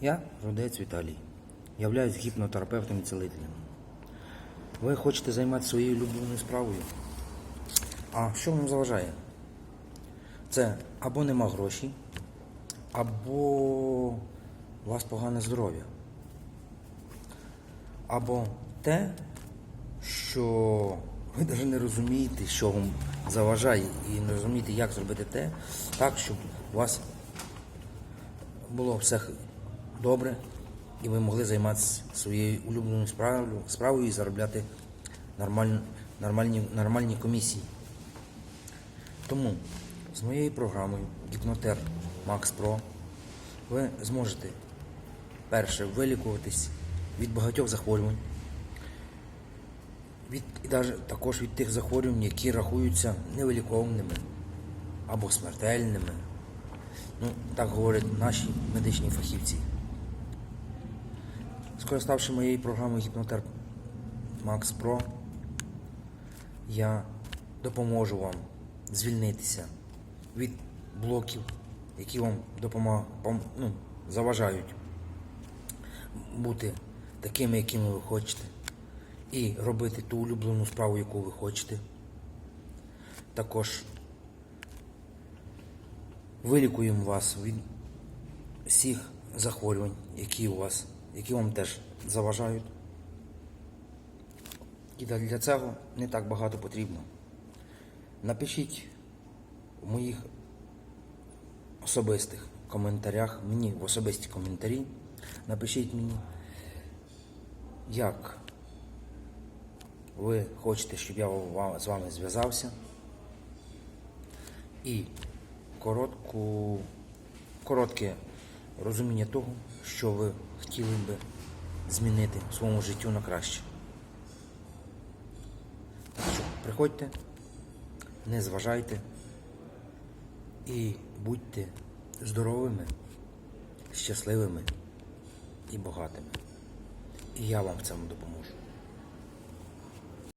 Я Рудець Віталій. Являюсь гіпнотерапевтом і цілителем. Ви хочете займатися своєю улюбленою справою? А що вам заважає? Це або нема грошей, або у вас погане здоров'я. Або те, що ви навіть не розумієте, що вам заважає, і не розумієте, як зробити те так, щоб у вас було все добре, і ви могли займатися своєю улюбленою справою, справою і заробляти нормаль, нормальні, нормальні комісії. Тому з моєю програмою Гіпнотер Max Pro ви зможете перше вилікуватись від багатьох захворювань, від, і також від тих захворювань, які рахуються невиліковними або смертельними. Ну, так говорять наші медичні фахівці. Скориставши моєю програмою Гіпнотер Max Pro, я допоможу вам звільнитися від блоків, які вам допома... пом- ну, заважають бути такими, якими ви хочете, і робити ту улюблену справу, яку ви хочете. Також вилікуємо вас від всіх захворювань, які у вас, які вам теж заважають. І для- цього не так багато потрібно. Напишіть в моїх особистих коментарях, мені в особисті коментарі, напишіть мені, як ви хочете, щоб я з вами зв'язався. І коротку, коротке розуміння того, що ви хотіли би змінити своєму життю на краще. Що приходьте, не зважайте і будьте здоровими, щасливими і багатими. І я вам в цьому допоможу.